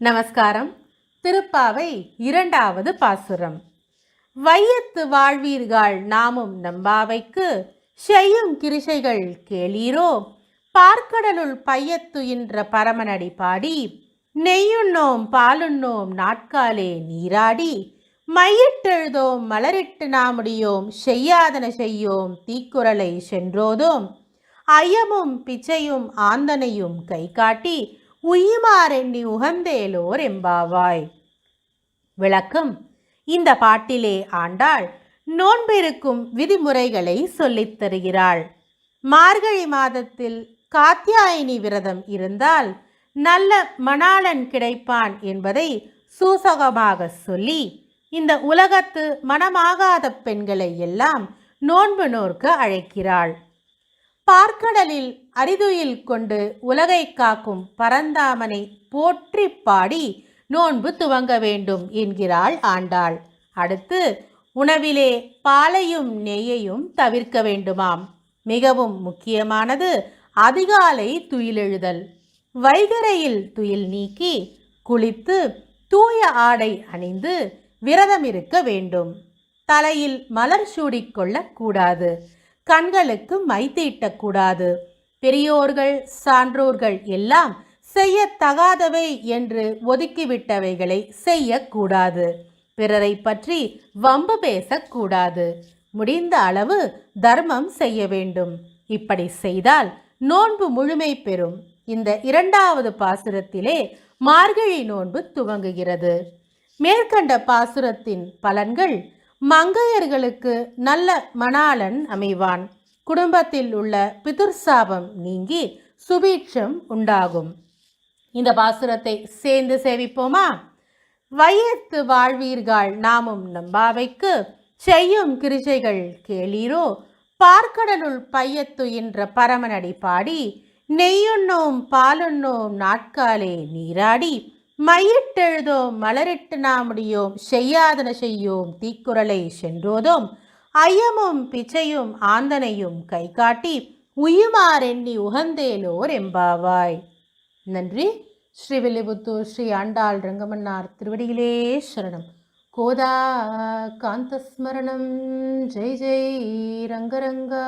நமஸ்காரம். திருப்பாவை இரண்டாவது பாசுரம். வையத்து வாழ்வீர்கள் நாமும் நம்பாவைக்கு செய்யும் கிருஷைகள் கேளீரோ? பார்க்கடலுள் பையத்துயின்ற பரமனடி பாடி நெய்யுண்ணோம் பாலுண்ணோம் நாட்காலே நீராடி மையிட்டெழுதோம் மலரிட்டு நாமுடியோம் செய்யாதன செய்யோம் தீக்குறளை சென்றோதோம். ஐயமும் பிச்சையும் ஆந்தனையும் கை காட்டி உய்யுமாறெண்ணி உகந்தேலோர் எம்பாவாய் விளக்கம். இந்த பாட்டிலே ஆண்டாள் நோன்பிருக்கும் விதிமுறைகளை சொல்லித் தருகிறாள். மார்கழி மாதத்தில் காத்தியாயினி விரதம் இருந்தால் நல்ல மணாளன் கிடைப்பான் என்பதை சூசகமாக சொல்லி இந்த உலகத்து மனமாகாத பெண்களை எல்லாம் நோன்பு நோர்க்க அழைக்கிறாள். பார்க்கடலில் அரிதுயில் கொண்டு உலகை காக்கும் பரந்தாமனை போற்றி பாடி நோன்பு துவங்க வேண்டும் என்கிறாள் ஆண்டாள். அடுத்து உணவிலே பாலையும் நெய்யையும் தவிர்க்க வேண்டுமாம். மிகவும் முக்கியமானது அதிகாலை துயிலெழுதல். வைகரையில் துயில் நீக்கி குளித்து தூய ஆடை அணிந்து விரதம் இருக்க வேண்டும். தலையில் மலர் சூடிக்கொள்ளக் கூடாது. கண்களுக்கு மை தீட்டக்கூடாது. பெரியோர்கள் சான்றோர்கள் எல்லாம் செய்யத்தகாதவை என்று ஒதுக்கிவிட்டவைகளை செய்யக்கூடாது. பிறரை பற்றி வம்பு பேசக்கூடாது. முடிந்த அளவு தர்மம் செய்ய வேண்டும். இப்படி செய்தால் நோன்பு முழுமை பெறும். இந்த இரண்டாவது பாசுரத்திலே மார்கழி நோன்பு துவங்குகிறது. மேற்கண்ட பாசுரத்தின் பலன்கள் மங்கையர்களுக்கு நல்ல மணாளன் அமைவான். குடும்பத்தில் உள்ள பிதுர்சாபம் நீங்கி சுபீட்சம் உண்டாகும். இந்த பாசுரத்தை சேர்ந்து சேவிப்போமா? வையத்து வாழ்வீர்கள் நாமும் நம்பாவைக்கு. செய்யும் கிருஜைகள் கேளீரோ? பார்க்கடலுள் பையத்து என்ற பரமனடி பாடி நெய்யுண்ணோம் பாலுண்ணோம் நாட்காலே நீராடி. மையிட்டெழுதோம் மலரிட்டு நாமுடியோம் செய்யாதன செய்யோம் தீக்குரலை சென்றோதோம். ஐயமும் பிச்சையும் ஆந்தனையும் கை காட்டி உயுமாறெண்ணி உகந்தேலோர் எம்பாவாய். நன்றி. ஸ்ரீவில்லிபுத்தூர் ஸ்ரீ ஆண்டாள் ரங்கமன்னார் திருவடியிலே சரணம். கோதா காந்தஸ்மரணம். ஜெய் ஜெய் ரங்கரங்கா.